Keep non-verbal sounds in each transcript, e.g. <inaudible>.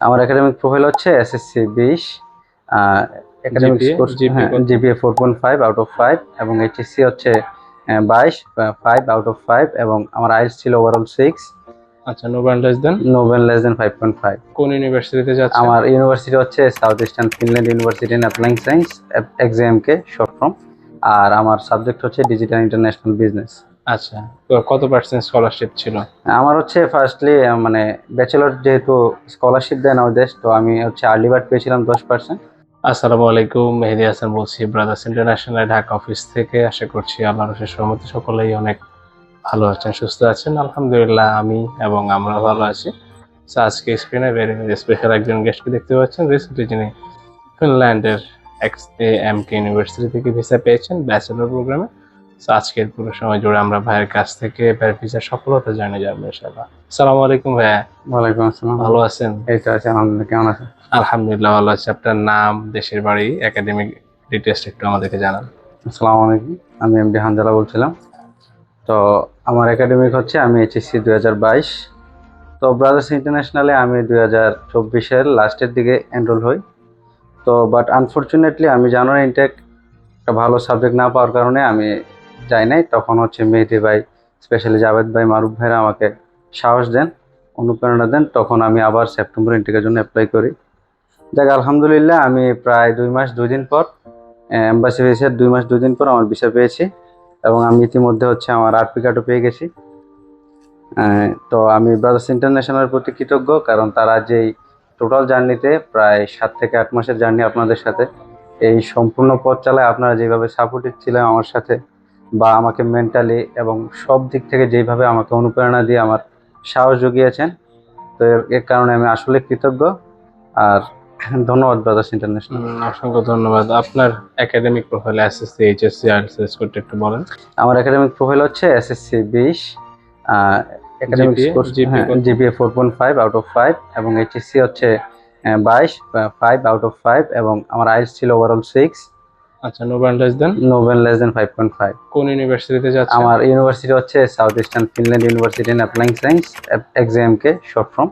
আমার academic profile হচ্ছে SSC বিশ একাডেমিক কত? GPA four point five out of five এবং এইচএসসি হচ্ছে বাইশ ফাইভ আউট অফ ফাইভ এবং আমার আইএস ছিল ওভারঅল সিক্স আচ্ছা no band less than. No band less than five point five কোন ইউনিভার্সিটিতে যাচ্ছে? আমার ইউনিভার্সিটি হচ্ছে South Eastern Finland University in applying science XAMK short form আর আমার সাবজেক্ট হচ্ছে ডিজিটাল ইন্টারন্যাশনাল বিজনেস আচ্ছা তো কত পার্সেন্ট স্কলারশিপ ছিল? আমার হচ্ছে ফার্স্টলি মানে ব্যাচেলর যেহেতু স্কলারশিপ দেয় না দেশ তো আমি হচ্ছে আর্লি বার্ড পেয়েছিলাম দশ পার্সেন্ট আসসালামু আলাইকুম মেহেদি হাসান বলছি ব্রাদার্স ইন্টারন্যাশনাল ঢাকা অফিস থেকে। আশা করছি আল্লাহর শেষ রহমতে সকলেই অনেক ভালো আছেন সুস্থ আছেন। আলহামদুলিল্লাহ আমি এবং আমরা ভালো আছি। আজকে স্ক্রিনে ভেরি স্পেশাল একজন গেস্টকে দেখতে পাচ্ছেন রিসেন্টলি যিনি ফিনল্যান্ডের X A M K university থেকে ভিসা পেয়েছেন ব্যাচেলর প্রোগ্রামে তো আজকের পুরো সময় জুড়ে আমরা ভাইয়ের কাছ থেকে ভাইয়ের সফলতা জানে যাব ইনশাআল্লাহ। আসসালামু আলাইকুম ভাইয়া। ওয়ালাইকুম আসসালাম। ভালো আছেন? এই তো আছে আলহামদুলিল্লাহ কেমন আছেন? আলহামদুলিল্লাহ ভালো আছি। আপনার নাম দেশের বাড়ি একাডেমিক ডিটেলস একটু আমাদেরকে জানান। আসসালামু আলাইকুম আমি এমডি হানজালা বলছিলাম। তো আমার একাডেমিক হচ্ছে আমি এইচএসসি দুই হাজার বাইশ। তো ব্রাদার্স ইন্টারন্যাশনালে আমি দুই হাজার চব্বিশের লাস্টের দিকে এনরোল হই। তো বাট আনফর্চুনেটলি আমি জানুয়ারি ইনটেক একটা ভালো সাবজেক্ট না পাওয়ার কারণে আমি যাই নাই, তখন হচ্ছে মেহেদি ভাই স্পেশালি জাভেদ ভাই, মারুফ ভাইরা আমাকে সাহস দেন, অনুপ্রেরণা দেন, তখন আমি আবার সেপ্টেম্বর ইনটেকের জন্য অ্যাপ্লাই করি। যাক, আলহামদুলিল্লাহ, আমি প্রায় দুই মাস, দুই দিন পর এম্বাসি ভিসার দুই মাস, দুই দিন পর আমার ভিসা পেয়েছি, এবং আমি ইতিমধ্যে হচ্ছে আমার আরপি কার্ডও পেয়ে গেছি। তো আমি ব্রাদার্স ইন্টারন্যাশনালের প্রতি কৃতজ্ঞ, কারণ তারা যেই টোটাল জার্নিতে প্রায় সাত থেকে আট মাসের জার্নি আপনাদের সাথে, এই সম্পূর্ণ পথ চালায় আপনারা যেভাবে সাপোর্টিভ ছিলেন আমার সাথে বা আমাকে মেন্টালি এবং সব দিক থেকে যেইভাবে আমাকে অনুপ্রেরণা দিয়ে আমার সাহস জুগিয়েছেন তো এর কারণে আমি আসলে কৃতজ্ঞ। আর ধন্যবাদ ব্রাদার্স ইন্টারন্যাশনাল অসংখ্য ধন্যবাদ। আপনার একাডেমিক প্রোফাইলে এসএসসি এইচএসসি আইএলটিএস করতে একটু বলেন। আমার একাডেমিক প্রোফাইল হচ্ছে এসএসসি বিশ একাডেমিক কত? GPA four point five out of five এবং এইচএসসি হচ্ছে বাইশ ফাইভ আউট অফ ফাইভ এবং আমার আইএস ছিল ওভারঅল সিক্স আচ্ছা no band less than no band less than five point five কোন ইউনিভার্সিটিতে যাচ্ছে আমার ইউনিভার্সিটি হচ্ছে South Eastern Finland University in applying science XAMK short form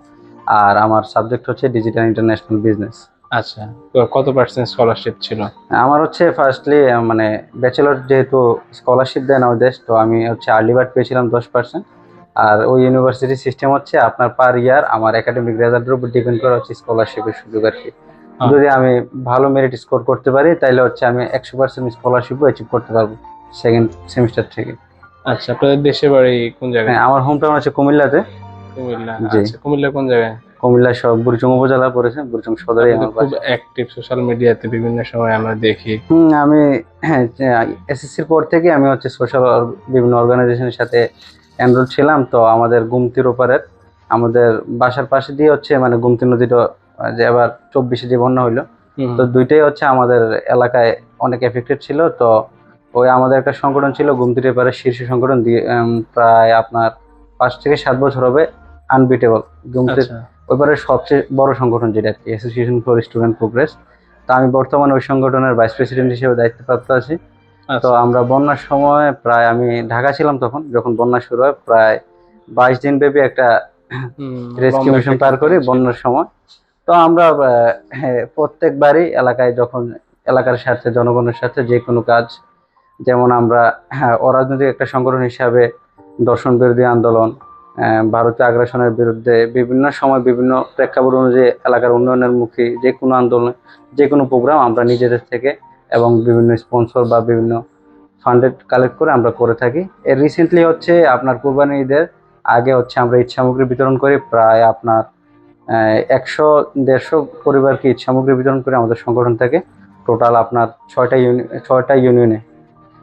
আর আমার সাবজেক্ট হচ্ছে ডিজিটাল ইন্টারন্যাশনাল বিজনেস আচ্ছা তো কত পার্সেন্ট স্কলারশিপ ছিল? আমার হচ্ছে ফার্স্টলি মানে ব্যাচেলর যেহেতু স্কলারশিপ দেয় না দেশ তো আমি হচ্ছে আর্লি বার্ড পেয়েছিলাম দশ পার্সেন্ট আর ওই ইউনিভার্সিটি সিস্টেম হচ্ছে আপনার পার ইয়ার আমার একাডেমিক রেজাল্টের উপর ডিপেন্ড করা হচ্ছে স্কলারশিপের সুযোগ আর কি। যদি আমি ভালো মেরিট স্কোর করতে পারি তাহলে হচ্ছে আমি একশো পার্সেন্ট স্কলারশিপও অ্যাচিভ করতে পারব সেকেন্ড সেমিস্টার থেকে। আচ্ছা আপনাদের দেশের বাড়ি কোন জায়গায়? হ্যাঁ আমার হোম টাউন হচ্ছে কুমিল্লাতে। কুমিল্লা আচ্ছা কুমিল্লা কোন জায়গায়? কুমিল্লা সব বুড়িচং উপজেলা পড়েছে বুড়িচং সদরে আমার খুব অ্যাক্টিভ সোশ্যাল মিডিয়াতে বিভিন্ন সময় আমরা দেখি। হুম আমি হ্যাঁ এসএসসির পর থেকে আমি হচ্ছে সোশ্যাল বিভিন্ন অর্গানাইজেশনের সাথে এনরোল ছিলাম তো আমাদের গুমতির ওপারের আমাদের বাসার পাশে দিয়ে হচ্ছে মানে গুমতি নদীটা যে এবার চব্বিশে যে বন্যা হইল তো দুইটাই হচ্ছে আমাদের এলাকায় অনেক এফেক্টেড ছিল। তো ওই আমাদের একটা সংগঠন ছিল গুমতির এপারে শীর্ষ সংগঠন দিয়ে প্রায় আপনার পাঁচ থেকে সাত বছর হবে আনবিটেবল গুমতির আচ্ছা। ওইবারে সবচেয়ে বড় সংগঠন যেটা আর কি অ্যাসোসিয়েশন ফর স্টুডেন্ট প্রোগ্রেস তো আমি বর্তমানে ওই সংগঠনের ভাইস প্রেসিডেন্ট হিসেবে দায়িত্বপ্রাপ্ত আছি। তো আচ্ছা। আমরা বন্যার সময় প্রায় আমি ঢাকা ছিলাম তখন যখন বন্যা শুরু হয় প্রায় বাইশ দিন ব্যাপী একটা রেস্কিউ মিশন পার করি বন্যার সময়। তো আমরা হ্যাঁ, প্রত্যেকবারই এলাকায় যখন এলাকার স্বার্থে জনগণের সাথে যে কোনো কাজ যেমন আমরা হ্যাঁ, অরাজনৈতিক একটা সংগঠন হিসাবে দর্শন বিরোধী আন্দোলন ভারতীয় আগ্রাসনের বিরুদ্ধে বিভিন্ন সময় বিভিন্ন প্রেক্ষাপট অনুযায়ী এলাকার উন্নয়নের মুখী যে কোনো আন্দোলন যে কোনো প্রোগ্রাম আমরা নিজেদের থেকে এবং বিভিন্ন স্পন্সর বা বিভিন্ন ফান্ডেড কালেক্ট করে আমরা করে থাকি। এর রিসেন্টলি হচ্ছে আপনার কোরবানি ঈদের আগে হচ্ছে আমরা ঈদ সামগ্রী বিতরণ করি প্রায় আপনার একশো দেড়শো পরিবারকে ঈদ সামগ্রী বিতরণ করে আমাদের সংগঠন থেকে টোটাল আপনার ছয়টা ইউনি ছয়টা ইউনিয়নে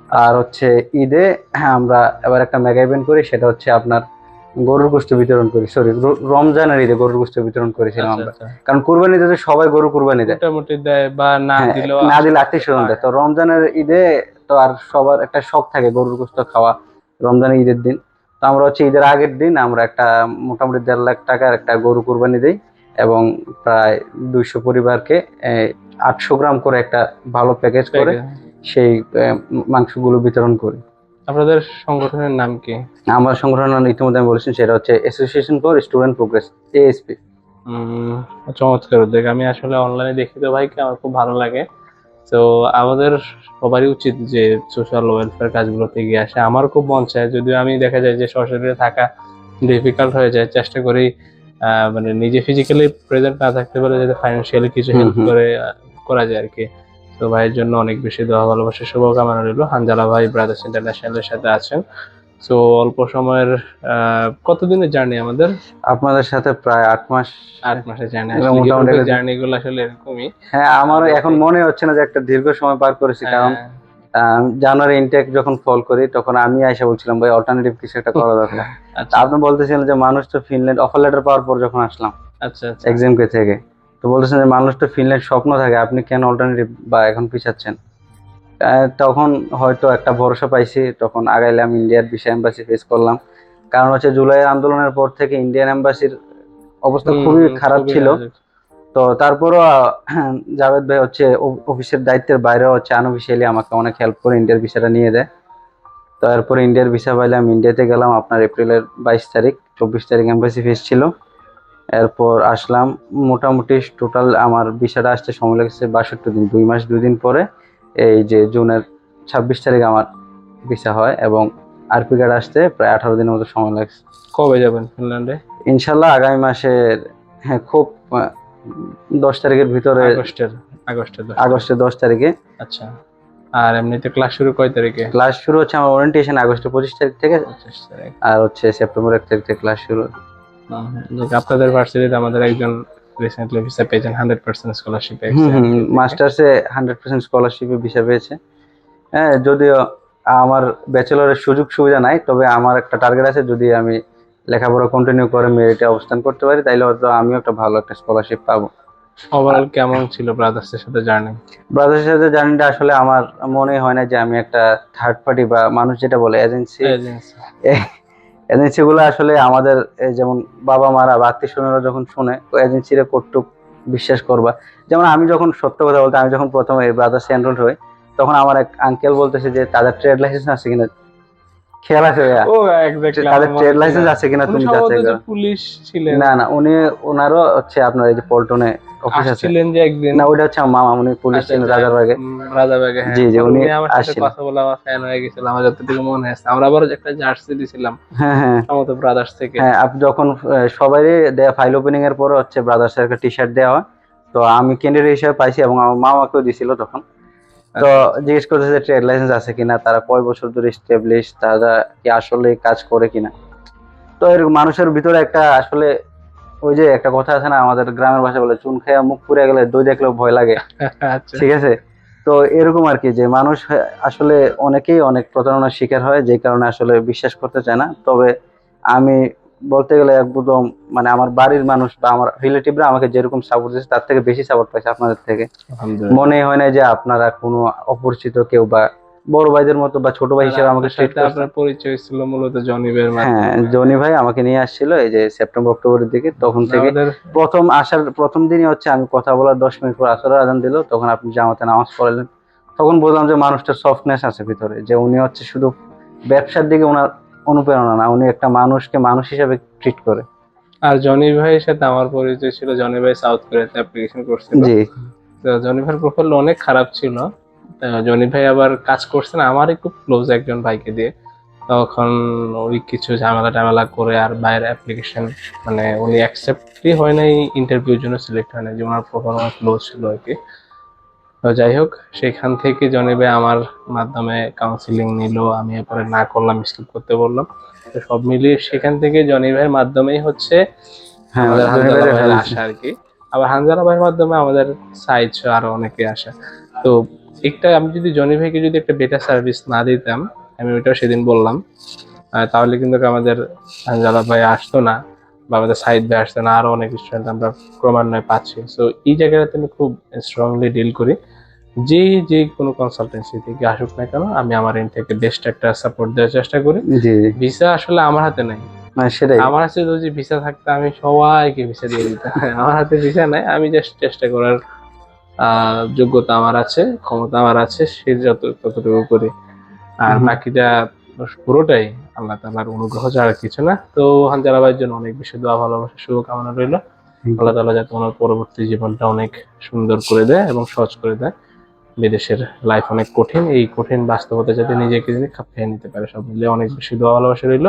আর হচ্ছে ঈদে আমরা এবার একটা মেগা ইভেন্ট করি সেটা হচ্ছে আপনার গরুর গোস্ত বিতরণ করি। সরি রমজানের ঈদে গরুর গোস্ত বিতরণ করেছিলাম আচ্ছা, আমরা। আচ্ছা। কারণ কুরবানিতে তো সবাই গরু কুরবানি দেয়। মোটামুটি দেয় বা না হ্যাঁ, দিলেও না দিলে আত্মীয় স্বজন দেয়। তো রমজানের ঈদে তো আর সবার একটা শখ থাকে গরুর গোস্ত খাওয়া। রমজানের ঈদের দিন তো আমরা হচ্ছে ঈদের আগের দিন আমরা একটা মোটামুটি দেড় লাখ টাকার একটা গরু কুরবানি দিই এবং প্রায় দুইশো পরিবারকে আটশো গ্রাম করে একটা ভালো প্যাকেজ করে সেই মাংসগুলো বিতরণ করি। আপনাদের সংগঠনের নাম কি? আমার সংগঠন ইতিমধ্যে আমি বলেছি সেটা হচ্ছে association for student progress ASP চমৎকার উদ্যোগ। আমি আসলে অনলাইনে দেখি তো ভাইকে আমার খুব ভালো লাগে। তো আমাদের সবারই উচিত যে সোশ্যাল ওয়েলফেয়ার কাজগুলোতে এগিয়ে আসে। আমার খুব মন চায় যদিও আমি দেখা যায় যে সশরীরে থাকা ডিফিকাল্ট হয়ে যায় চেষ্টা করি মানে নিজে ফিজিক্যালি প্রেজেন্ট না থাকতে পারে যাতে ফাইন্যান্সিয়ালি কিছু হেল্প করে করা যায় আর কি তো ভাইয়ের জন্য অনেক বেশি দোয়া ভালোবাসা শুভকামনা রইল। হানজালা ভাই ব্রাদার্স ইন্টারন্যাশনালের সাথে আছেন। তো অল্প সময়ের কতদিনের জার্নি আমাদের? আপনাদের সাথে প্রায় আট মাস। আট মাসের জার্নি। মোটামুটি জার্নি গুলো আসলে এরকমই। হ্যাঁ আমারও এখন মনে হচ্ছে না যে একটা দীর্ঘ সময় পার করেছি কারণ হ্যাঁ, আহ, জানুয়ারি ইনটেক যখন ফল করি তখন আমি এসে বলছিলাম ভাই অল্টারনেটিভ কিছু একটা করা দরকার। <laughs> আচ্ছা। আপনি বলতেছিলেন যে মানুষ তো ফিনল্যান্ড অফার লেটার পাওয়ার পর যখন আসলাম আচ্ছা আচ্ছা। এক্সামকে থেকে তো বলতেছেন যে মানুষ তো ফিনল্যান্ড স্বপ্ন থাকে আপনি কেন অল্টারনেটিভ বা এখন পিছাচ্ছেন? তখন হয়তো একটা ভরসা পাইছি তখন আগাইলাম ইন্ডিয়ার বিষয় এম্বাসি ফেস করলাম। কারণ হচ্ছে জুলাই আন্দোলনের পর থেকে ইন্ডিয়ান এম্বাসির অবস্থা খুবই খারাপ ছিল। তো তারপরও <clears throat> জাভেদ ভাই হচ্ছে অফিসের দায়িত্বের বাইরেও হচ্ছে আনঅফিসিয়ালি আমাকে অনেক হেল্প করে ইন্ডিয়ার ভিসাটা নিয়ে দেয়। তো এরপরে ইন্ডিয়ার ভিসা পাইলাম ইন্ডিয়াতে গেলাম আপনার এপ্রিলের বাইশ তারিখ চব্বিশ তারিখ এম্বাসি ফেস ছিল। এরপর আসলাম মোটামুটি টোটাল আমার ভিসাটা আসতে সময় লেগেছে বাষট্টি দিন দুই মাস দুই দিন পরে। এই যে জুনের ছাব্বিশ তারিখ আমার ভিসা হয় এবং আরপি কার্ড আসতে প্রায় আঠারো দিনের মতো সময় লাগছে। কবে যাবেন ফিনল্যান্ডে? ইনশাল্লাহ আগামী মাসের হ্যাঁ খুব দশ তারিখের ভিতরে আগস্টের আগস্টের আগস্টের দশ তারিখে। আচ্ছা। আর এমনিতে ক্লাস শুরু কয় তারিখে? ক্লাস শুরু হচ্ছে আমার ওরিয়েন্টেশন আগস্টের পঁচিশ তারিখ থেকে আর হচ্ছে সেপ্টেম্বর এক তারিখ থেকে ক্লাস শুরু। আপনাদের ভার্সিটিতে আমাদের একজন রিসেন্টলি ভিসা পেয়েছেন হান্ড্রেড পার্সেন্ট স্কলারশিপ মাস্টার্সে হান্ড্রেড পার্সেন্ট স্কলারশিপে ভিসা পেয়েছে। হ্যাঁ যদিও আমার ব্যাচেলরের সুযোগ সুবিধা নাই তবে আমার একটা টার্গেট আছে যদি আমি লেখাপড়া কন্টিনিউ করে মেরিটে অবস্থান করতে পারি তাইলে হয়তো আমিও একটা ভালো একটা স্কলারশিপ পাবো। ওভারঅল কেমন ছিল ব্রাদার্সের সাথে জার্নি ব্রাদার্সের সাথে জার্নিটা আসলে আমার মনে হয় না যে আমি একটা থার্ড পার্টি বা মানুষ যেটা বলে এজেন্সি এজেন্সিগুলো আসলে আমাদের যেমন বাবা মারা বা আত্মীয় যখন শুনে এজেন্সিরা কটুক বিশ্বাস করবা। যেমন আমি যখন সত্য কথা বলতে, আমি যখন প্রথমে ব্রাদার্স এনরোল হই, তখন আমার এক আঙ্কেল বলতেছে যে, তাদের ট্রেড লাইসেন্স আছে কিনা? খেয়াল আছে ও এক্স্যাক্টলি তাদের ট্রেড লাইসেন্স আছে কিনা তুমি যাচাই করো। পুলিশ ছিলেন। না না উনি ওনারও হচ্ছে আপনার এই যে পল্টনে অফিস আছে। আসছিলেন যে একদিন। না ওইটা হচ্ছে মামা উনি পুলিশ আচ্ছা, ছিলেন রাজারবাগে। হ্যাঁ। জি, জি, উনি আমার সাথে কথা বলে আমার ফ্যান হয়ে গেছিল আমার যতটুকু মনে আছে। আমরা আবার একটা জার্সি দিছিলাম হ্যাঁ হ্যাঁ। সমত ব্রাদার্স থেকে। হ্যাঁ আপনি যখন সবারই দেয়া ফাইল ওপেনিং এর পরে হচ্ছে ব্রাদার্স এর একটা টি শার্ট দেওয়া হয়। তো আমি ক্যান্ডিডেট হিসেবে পাইছি এবং আমার মামাকেও দিছিল তখন। তো জিজ্ঞেস করতেছে যে ট্রেড লাইসেন্স আছে কিনা তারা কয় বছর ধরে স্টেবলিশ তারা কি আসলে কাজ করে কিনা? তো এরকম মানুষের ভিতরে একটা আসলে ওই যে একটা কথা আছে না আমাদের গ্রামের ভাষা বলে চুন খেয়ে মুখ পুড়ে গেলে দই দেখলেও ভয় লাগে। <laughs> আচ্ছা। ঠিক আছে? তো এরকম আর কি যে মানুষ আসলে অনেকেই অনেক প্রতারণার শিকার হয় যে কারণে আসলে বিশ্বাস করতে চায় না। তবে আমি বলতে গেলে একদম মানে আমার বাড়ির মানুষ বা আমার রিলেটিভরা আমাকে যেরকম সাপোর্ট দিয়েছে তার থেকে বেশি সাপোর্ট পাইছে আপনাদের থেকে। মনে হয় না যে আপনারা কোনো অপরিচিত কেউ বা বড় ভাইদের মতো বা ছোট ভাই হিসেবে আমাকে ট্রিট আপনার পরিচয় ছিল মূলত জনিবের হ্যাঁ মাধ্যমে। জনি ভাই আমাকে নিয়ে আসছিল এই যে সেপ্টেম্বর অক্টোবরের দিকে। তখন থেকে প্রথম আসার প্রথম দিনই হচ্ছে আমি কথা বলার দশ মিনিট পর আসরের আজান দিল। তখন আপনি জামাতে নামাজ পড়ালেন। তখন বললাম যে মানুষটার সফটনেস আছে ভিতরে যে উনি হচ্ছে শুধু ব্যবসার দিকে ওনার অনুপ্রেরণা না উনি একটা মানুষকে মানুষ হিসেবে ট্রিট করে। আর জনি ভাইয়ের সাথে আমার পরিচয় ছিল জনি ভাই সাউথ কোরিয়াতে অ্যাপ্লিকেশন করছিল। জি। তো জনি ভাইয়ের প্রোফাইল অনেক খারাপ ছিল। জনি ভাই আবার কাজ করছেন আমারই খুব ক্লোজ একজন ভাইকে দিয়ে। তখন ওই কিছু ঝামেলা টামেলা করে আর বাইরের অ্যাপ্লিকেশন মানে উনি অ্যাকসেপ্টই হয় নাই ইন্টারভিউর জন্য সিলেক্ট হয় না যে ওনার প্রোফাইল অনেক ক্লোজ ছিল আর কি। তো যাই হোক সেখান থেকে জনি ভাই আমার মাধ্যমে কাউন্সিলিং নিল আমি এরপরে না করলাম স্কিপ করতে বললাম। তো সব মিলিয়ে সেখান থেকে জনি ভাইয়ের মাধ্যমেই হচ্ছে হ্যাঁ। আসা। আর কি। আবার হানজালা ভাইয়ের মাধ্যমে আমাদের সাইজ আরও অনেকে আসা। তো একটা আমি যদি জনি ভাইকে যদি একটা বেটার সার্ভিস না দিতাম আমি ওইটাও সেদিন বললাম তাহলে কিন্তু আমাদের হানজালা ভাই আসতো না বা আমাদের সাইড ভাই আসতো না আরও অনেক স্টুডেন্ট আমরা ক্রমান্বয়ে পাচ্ছি। তো এই জায়গাটাতে আমি খুব স্ট্রংলি ডিল করি। যে যে কোনো কনসালটেন্সি থেকে আসুক না কেন আমি আমার এন্ড থেকে বেস্ট একটা সাপোর্ট দেওয়ার চেষ্টা করি। ভিসা আসলে আমার হাতে নাই। মানে সেটাই। আমার হাতে যদি ভিসা থাকতো আমি সবাইকে ভিসা দিয়ে দিতাম। <laughs> আমার হাতে ভিসা নাই আমি জাস্ট চেষ্টা করার যোগ্যতা আমার আছে ক্ষমতা আমার আছে সে যত ততটুকু করি। আর। বাকিটা পুরোটাই আল্লাহ তালার অনুগ্রহ ছাড়া কিছু না। তো হানজালা ভাইয়ের জন্য অনেক বেশি দোয়া ভালোবাসা শুভকামনা রইল। আল্লাহ তালা যাতে ওনার পরবর্তী জীবনটা অনেক সুন্দর করে দেয় এবং সহজ করে দেয়। বিদেশের লাইফ অনেক কঠিন। এই কঠিন বাস্তবতা যাতে নিজেকে নিজে খাপিয়ে নিতে পারে সব মিলিয়ে অনেক বেশি দোয়া ভালোবাসা রইল।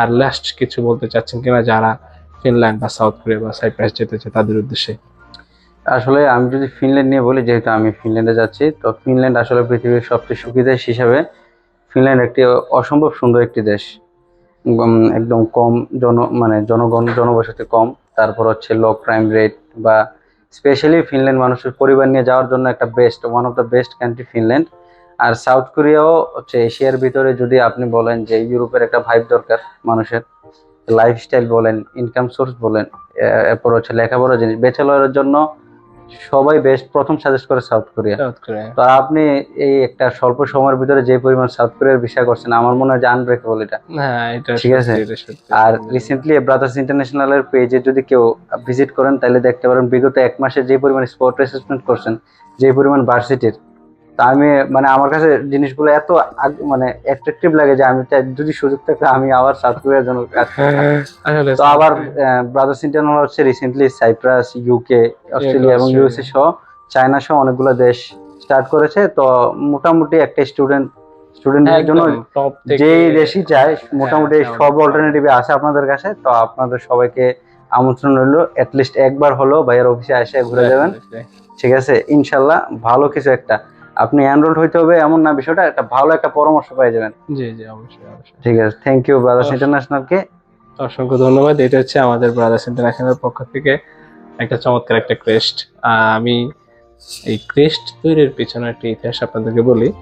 আর লাস্ট কিছু বলতে চাচ্ছেন কিনা যারা ফিনল্যান্ড বা সাউথ কোরিয়া বা সাইপ্রাস যেতে চায় তাদের উদ্দেশ্যে? আসলে আমি যদি ফিনল্যান্ড নিয়ে বলি, যেহেতু আমি ফিনল্যান্ডে যাচ্ছি, তো ফিনল্যান্ড আসলে পৃথিবীর সবচেয়ে সুখী দেশ হিসাবে ফিনল্যান্ড একটি অসম্ভব সুন্দর একটি দেশ। একদম কম জন মানে জনগণ, জনবসতি কম। তারপর হচ্ছে লো ক্রাইম রেট বা স্পেশালি ফিনল্যান্ড মানুষের পরিবার নিয়ে যাওয়ার জন্য একটা best one of the best country Finland R south কোরিয়াও হচ্ছে এশিয়ার ভিতরে যদি আপনি বলেন যে ইউরোপের একটা ভাইব দরকার মানুষের লাইফস্টাইল বলেন ইনকাম সোর্স বলেন এরপর হচ্ছে লেখাপড়া জিনিস ব্যাচেলরের জন্য সবাই বেস্ট প্রথম সাজেস্ট করে সাউথ কোরিয়া তো আপনি এই একটা স্বল্প সময়ের ভিতরে যে পরিমাণ সাউথ কোরিয়ার বিষয় করছেন আমার মনে হয় জান আনব্রেকেবল এটা। হ্যাঁ এটা ঠিক আছে। আর রিসেন্টলি ব্রাদার্স ইন্টারন্যাশনাল এর পেজে যদি কেউ ভিজিট করেন তাহলে দেখতে পারেন বিগত এক মাসে যে পরিমাণ স্পট অ্যাসেসমেন্ট করছেন যে পরিমাণ ভার্সিটির তা আমি মানে আমার কাছে জিনিসগুলো এত মানে অ্যাট্রাকটিভ লাগে যে আমি যদি সুযোগ থাকে আমি আবার সাউথ কোরিয়ার জন্য কাজ তো আবার ব্রাদার্স ইন্টারন্যাশনাল হচ্ছে রিসেন্টলি সাইপ্রাস ইউকে অস্ট্রেলিয়া এবং। ইউএসএ সহ চায়না সহ অনেকগুলো দেশ স্টার্ট করেছে। তো মোটামুটি একটা স্টুডেন্ট স্টুডেন্টদের জন্য যেই দেশই মোটামুটি হ্যাঁ, সব অল্টারনেটিভ আছে আপনাদের কাছে। তো আপনাদের সবাইকে আমন্ত্রণ রইল। লিস্ট একবার হলো ভাইয়ের অফিসে এসে ঘুরে যাবেন। ঠিক আছে? ইনশাল্লাহ ভালো কিছু একটা। আপনি এনরোল হইতে হবে এমন না বিষয়টা একটা ভালো একটা পরামর্শ পেয়ে যাবেন। জি জি অবশ্যই অবশ্যই। ঠিক আছে থ্যাংক ইউ ব্রাদার্স। ইন্টারন্যাশনালকে অসংখ্য ধন্যবাদ এটা হচ্ছে আমাদের ব্রাদার্স ইন্টারন্যাশনাল পক্ষ থেকে একটা চমৎকার একটা ক্রেস্ট আমি এই ক্রেস্ট তৈরির পিছনে একটা ইতিহাস আপনাদেরকে বলি।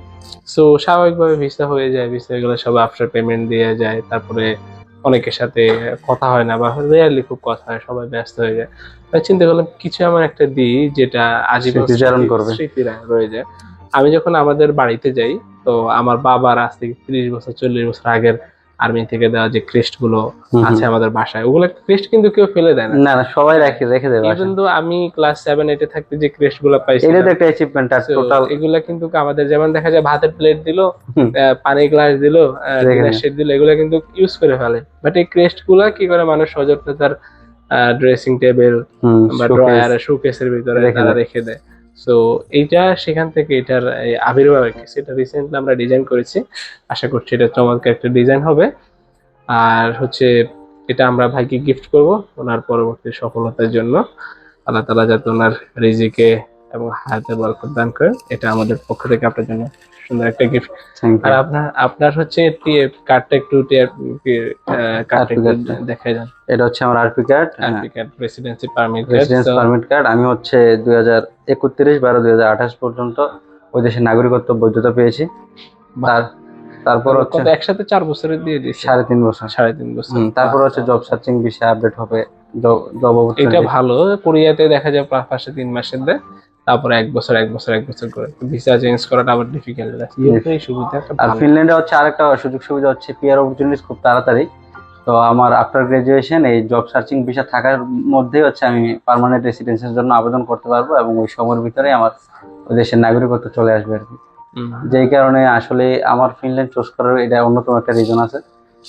সো স্বাভাবিকভাবে ভিসা হয়ে যায় ভিসা গুলো সব আফটার পেমেন্ট দিয়ে যায় তারপরে অনেকের সাথে কথা হয় না বা রেয়ারলি খুব কথা হয় সবাই ব্যস্ত হয়ে যায়। তাই চিন্তা করলাম কিছু এমন একটা দিই যেটা আজীবন স্মৃতিচারণ স্মৃতি- করবে। স্মৃতিরা রয়ে যায়। আমি যখন আমাদের বাড়িতে যাই তো আমার বাবার আজ থেকে ত্রিশ বছর চল্লিশ বছর আগের আর্মি থেকে দেওয়া যে ক্রেস্টগুলো। আছে আমাদের বাসায় ওগুলো ক্রেস্ট কিন্তু কেউ ফেলে দেয় না না সবাই রেখে রেখে দেবে ইভেন তো আমি ক্লাস সেভেন এইটে থাকতে যে ক্রেস্টগুলো পাইছি এটা তো একটা অ্যাচিভমেন্ট আর টোটাল এগুলা কিন্তু আমাদের যেমন দেখা যায় ভাতের প্লেট দিল। পানির গ্লাস দিল। সেট দিল এগুলো কিন্তু ইউজ করে ফেলে বাট এই ক্রেস্টগুলা কি করে মানুষ সযত্নে তার ড্রেসিং টেবিল বা ড্রয়ার শোকেসের ভিতরে তারা রেখে দেয় সো এইটা সেখান থেকে এটার আবির্ভাব আর কি। সেটা রিসেন্টলি আমরা ডিজাইন করেছি। আশা করছি এটা চমৎকার একটা ডিজাইন হবে। আর হচ্ছে, এটা আমরা ভাইকে গিফট করব ওনার পরবর্তী সফলতার জন্য। আল্লাহ তালা যাতে ওনার রিজিকে এবং হায়াতে বরকত দান করেন এটা আমাদের পক্ষ থেকে আপনার জন্য সুন্দর একটা গিফট আর আপনার আপনার হচ্ছে টিএফ কার্ডটা একটু টিএফ কার্ডটা একটু card দেখা যান এটা হচ্ছে আমার RP card RP card residency permit residence permit card আমি হচ্ছে দুই হাজার একত্রিশ বারো দুই হাজার আঠাশ পর্যন্ত ওই দেশের নাগরিকত্ব বৈধতা পেয়েছি। তার তারপর হচ্ছে একসাথে চার বছরের দিয়ে দিচ্ছে সাড়ে তিন বছর। সাড়ে তিন বছর। তারপর হচ্ছে জব সার্চিং বিষয়ে আপডেট হবে। জব এটা ভালো কোরিয়াতে দেখা যায় পা- পাশে তিন মাসের দেয়। তারপরে এক বছর এক বছর এক বছর করে। ভিসা চেঞ্জ করাটা আবার ডিফিকাল্ট এই সুবিধা একটা আর। ফিনল্যান্ডে হচ্ছে আরেকটা সুযোগ সুবিধা হচ্ছে পিয়ার অপরচুনিটিস খুব তাড়াতাড়ি। তো আমার আফটার গ্রাজুয়েশন এই জব সার্চিং ভিসা থাকার মধ্যেই হচ্ছে আমি পার্মানেন্ট রেসিডেন্সের জন্য আবেদন করতে পারব এবং ওই সময়ের ভিতরে আমার ওই দেশের নাগরিকত্ব চলে আসবে আর কি। যেই কারণে আসলে আমার ফিনল্যান্ড চুজ করার এটা অন্যতম একটা রিজন আছে।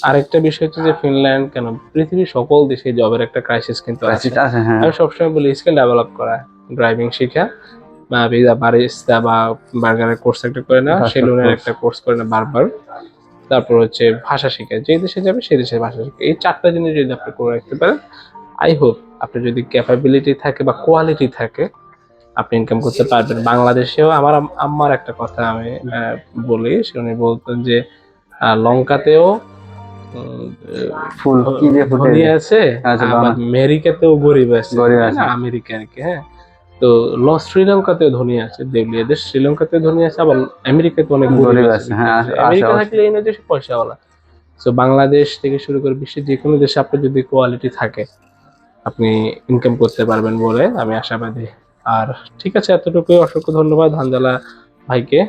আরেকটা বিষয় হচ্ছে যে ফিনল্যান্ড কেন? পৃথিবীর সকল দেশে জবের একটা ক্রাইসিস কিন্তু আছে। হ্যাঁ। আমি সবসময় বলি স্কিল ডেভেলপ করা ড্রাইভিং শিখা বা বারিস্তা বা বার্গারের কোর্স একটা করে না সেলুনের একটা কোর্স করে না বারবার তারপর হচ্ছে ভাষা শেখা যে দেশে যাবে সেই দেশের ভাষা শেখা। এই চারটা জিনিস যদি আপনি করে রাখতে পারেন আই হোপ আপনার যদি ক্যাপাবিলিটি থাকে বা কোয়ালিটি থাকে আপনি ইনকাম করতে পারবেন। বাংলাদেশেও আমার আমার একটা কথা আমি বলি সে উনি বলতেন যে লঙ্কাতেও ফুল কি দিয়ে ফুটে ধনী আছে আচ্ছা, আমেরিকাতেও গরিব আছে গরিব আছে। না? আমেরিকা আর কি হ্যাঁ। তো শ্রীলঙ্কাতেও ধনী আছে দেউলিয়া দেশ শ্রীলঙ্কাতেও ধনী আছে আবার আমেরিকাতে অনেক গরিব আছে, হ্যাঁ, আমেরিকা থাকলে এই পয়সাওয়ালা। বাংলাদেশ থেকে শুরু করে বিশ্বের যে কোনো দেশে আপনার যদি কোয়ালিটি থাকে আপনি ইনকাম করতে পারবেন বলে আমি আশাবাদী। আর ঠিক আছে এতটুকুই। অসংখ্য ধন্যবাদ হানজালা ভাইকে।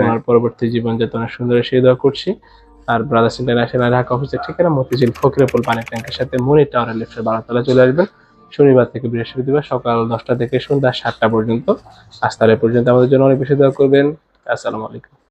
ওনার পরবর্তী জীবন যাতে অনেক সুন্দর সেই দোয়া করছি। আর ব্রাদার্স ইন্টারন্যাশনাল ঢাকা অফিসের ঠিকানা মতিঝিল ফকিরপুল পানি ট্যাঙ্কের সাথে মনির টাওয়ারের লিফটের বারোতলা চলে আসবেন। শনিবার থেকে বৃহস্পতিবার সকাল দশটা থেকে সন্ধ্যা সাতটা পর্যন্ত। আজ পর্যন্ত। আমাদের জন্য অনেক বেশি দোয়া করবেন। আসসালামু আলাইকুম।